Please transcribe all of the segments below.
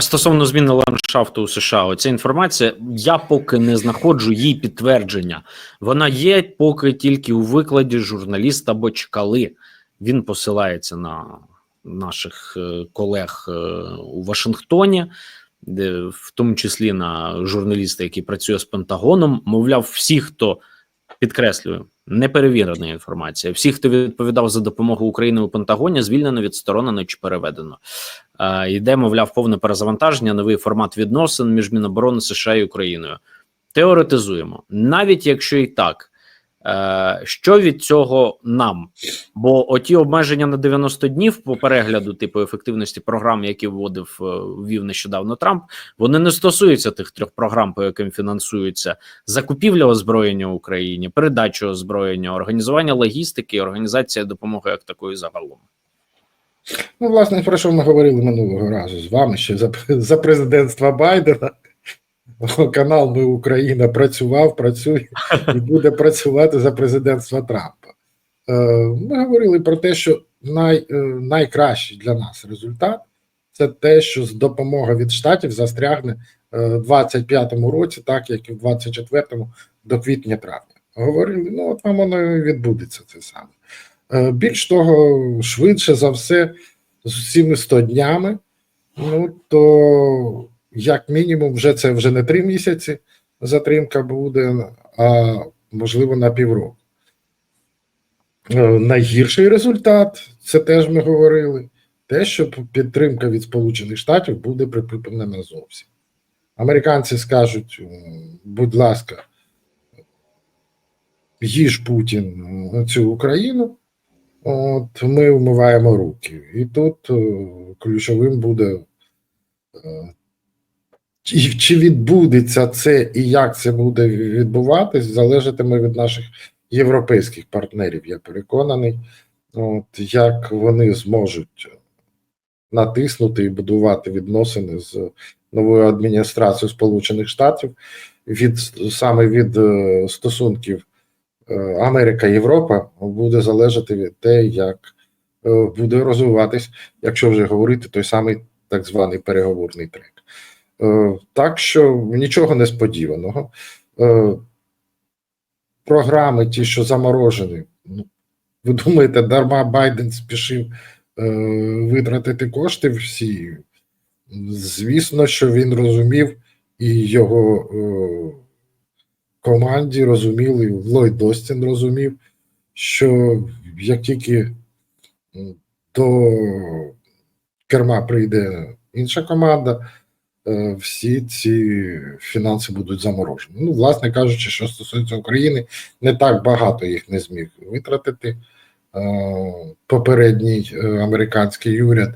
Стосовно зміни ландшафту у США, оця інформація, я поки не знаходжу її підтвердження. Вона є поки тільки у викладі журналіста Бочкали. Він посилається на наших е, колег е, у Вашингтоні, де, в тому числі на журналіста, який працює з Пентагоном. Мовляв, всі, хто підкреслюю, неперевірена інформація. Всі, хто відповідав за допомогу Україні у Пентагоні, звільнено, відсторонено чи переведено. Йде, мовляв, повне перезавантаження, новий формат відносин між Міноборони США і Україною. Теоретизуємо, навіть якщо і так, що від цього нам? Бо оті обмеження на 90 днів по перегляду типу ефективності програм, які вводив е, ввів нещодавно Трамп, вони не стосуються тих трьох програм, по яким фінансується закупівля озброєння Україні, передача озброєння, організування логістики, організація допомоги як такої загалом. Ну, власне, про що ми говорили минулого разу з вами ще за, за президентства Байдена. Канал Ми Україна працював, працює і буде працювати за президентства Трампа. Е, Ми говорили про те, що най, е, найкращий для нас результат це те, що з допомога від штатів застрягне е, в 25-му році, так як і в 24-му до квітня-травня. Говорили, ну от вам воно і відбудеться це саме. Більш того, швидше за все, з цими 100 днями, ну то як мінімум, вже це вже не три місяці затримка буде, а можливо на півроку. Е, Найгірший результат, це теж ми говорили, те, що підтримка від Сполучених Штатів буде припинена зовсім. Американці скажуть, будь ласка, їж Путін цю Україну, от ми вмиваємо руки. І тут е, ключовим буде, е, чи, відбудеться це і як це буде відбуватись, залежатиме від наших європейських партнерів, я переконаний, от, як вони зможуть натиснути і будувати відносини з новою адміністрацією Сполучених Штатів від саме від е, стосунків е, Америка-Європа буде залежати від те, як е, буде розвиватись, якщо вже говорити той самий так званий переговорний трек. Е, Так що нічого несподіваного. Е, Програми, ті, що заморожені, ну, ви думаєте, дарма Байден спішив е, витратити кошти всі? Звісно, що він розумів, і його команді розуміли, Ллойд Остін розумів, що як тільки до керма прийде інша команда, всі ці фінанси будуть заморожені. Ну, власне кажучи, що стосується України, не так багато їх не зміг витратити. Е, Попередній е, американський уряд,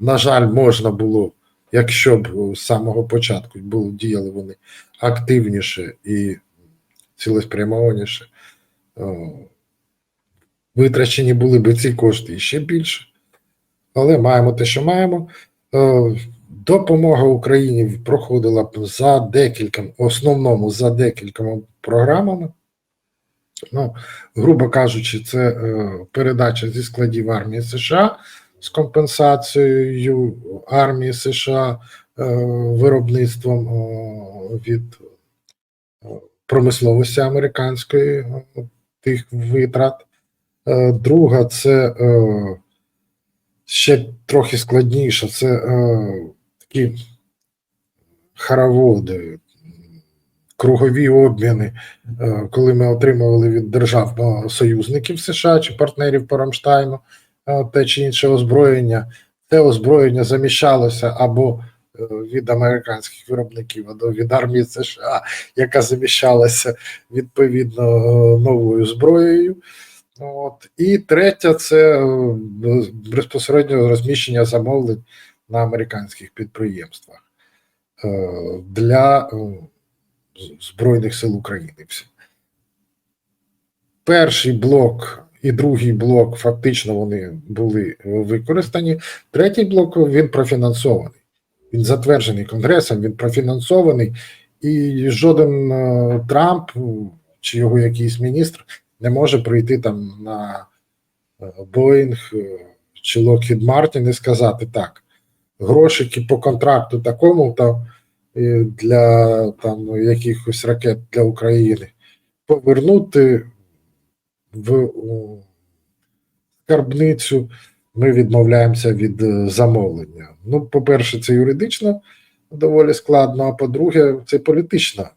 на жаль, можна було, якщо б з самого початку було діяли вони активніше і цілеспрямованіше, е, витрачені були б ці кошти ще більше. Але маємо те, що маємо. Допомога Україні проходила б за декілька, в основному за декількома програмами. Ну, грубо кажучи, це е, передача зі складів армії США з компенсацією армії США е, виробництвом е, від промисловості американської тих витрат. Е, друга це е, ще трохи складніше, це е, такі хороводи, кругові обміни, е, коли ми отримували від держав союзників США чи партнерів по Рамштайну е, те чи інше озброєння, це озброєння заміщалося або е, від американських виробників, або від армії США, яка заміщалася відповідно новою зброєю. От. І третя це безпосередньо розміщення замовлень на американських підприємствах е, для е, Збройних сил України. Перший блок і другий блок фактично вони були використані. Третій блок він профінансований. Він затверджений Конгресом, він профінансований, і жоден е, Трамп чи його якийсь міністр не може прийти там на Боїнг чи Lockheed Martin і сказати так. Грошики по контракту такому там е, для там якихось ракет для України повернути в скарбницю. Ми відмовляємося від е, замовлення. Ну, по-перше, це юридично доволі складно, а по-друге, це політично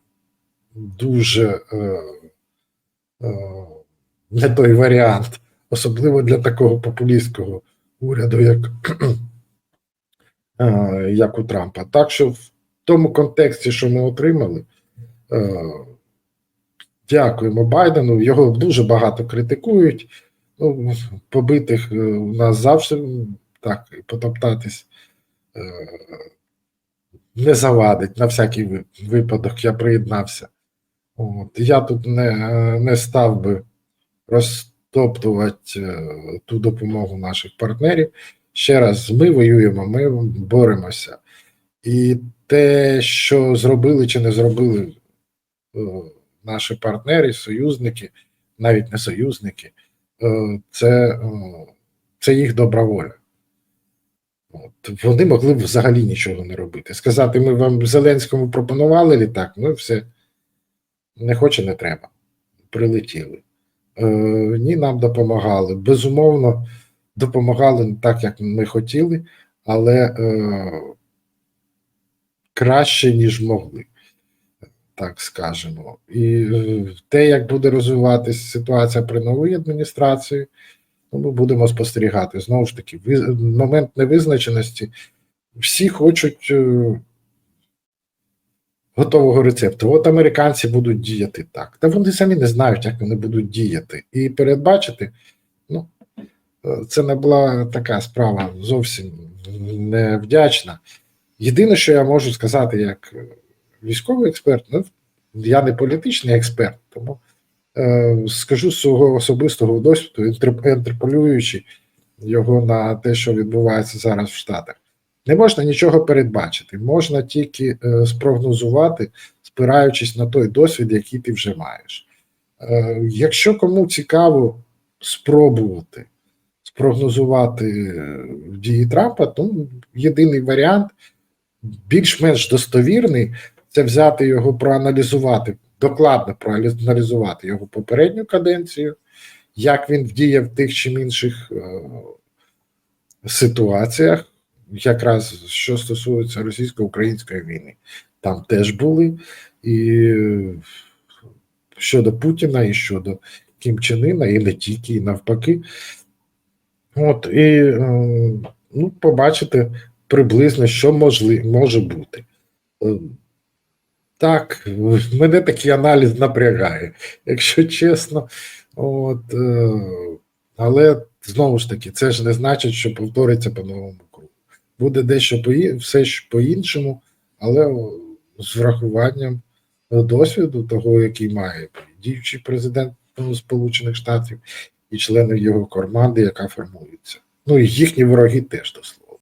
дуже е, е, не той варіант, особливо для такого популістського уряду, як, як у Трампа. Так що в тому контексті, що ми отримали, е, дякуємо Байдену. Його дуже багато критикують. Ну, побитих е, у нас завжди так, потоптатись е, не завадить. На всякий випадок я приєднався. От. Я тут не, не став би розтоптувати е, ту допомогу наших партнерів. Ще раз, ми воюємо, ми боремося. І те, що зробили чи не зробили е, наші партнери, союзники, навіть не союзники, е, це, е, це їх добра воля. От. Вони могли б взагалі нічого не робити. Сказати, ми вам Зеленському пропонували літак, ну все, не хоче, не треба. Прилетіли. Ні, нам допомагали. Безумовно, допомагали не так, як ми хотіли, але е, краще, ніж могли, так скажемо. І е, те, як буде розвиватися ситуація при новій адміністрації, ну, ми будемо спостерігати. Знову ж таки, ви- момент невизначеності. Всі хочуть е, готового рецепту. От американці будуть діяти так. Та вони самі не знають, як вони будуть діяти. І передбачити, це не була така справа зовсім невдячна. Єдине, що я можу сказати, як військовий експерт, ну, я не політичний експерт, тому е, скажу з свого особистого досвіду, інтерполюючи його на те, що відбувається зараз в Штатах. Не можна нічого передбачити, можна тільки е, спрогнозувати, спираючись на той досвід, який ти вже маєш. Е, якщо кому цікаво спробувати спрогнозувати е, дії Трампа, то єдиний варіант, більш-менш достовірний, це взяти його, проаналізувати, докладно проаналізувати його попередню каденцію, як він вдіяв в тих чи інших е, ситуаціях, якраз що стосується російсько-української війни. Там теж були і е, щодо Путіна, і щодо Кім Чен Іна, і не тільки, і навпаки. От, і е, ну, побачити приблизно, що можли, може бути. Е, Так, мене такий аналіз напрягає, якщо чесно. От, е, але знову ж таки, це ж не значить, що повториться по новому кругу. Буде дещо по все ж по-іншому, але з врахуванням досвіду того, який має діючий президент Сполучених Штатів і члени його команди, яка формується. Ну і їхні вороги теж до слова.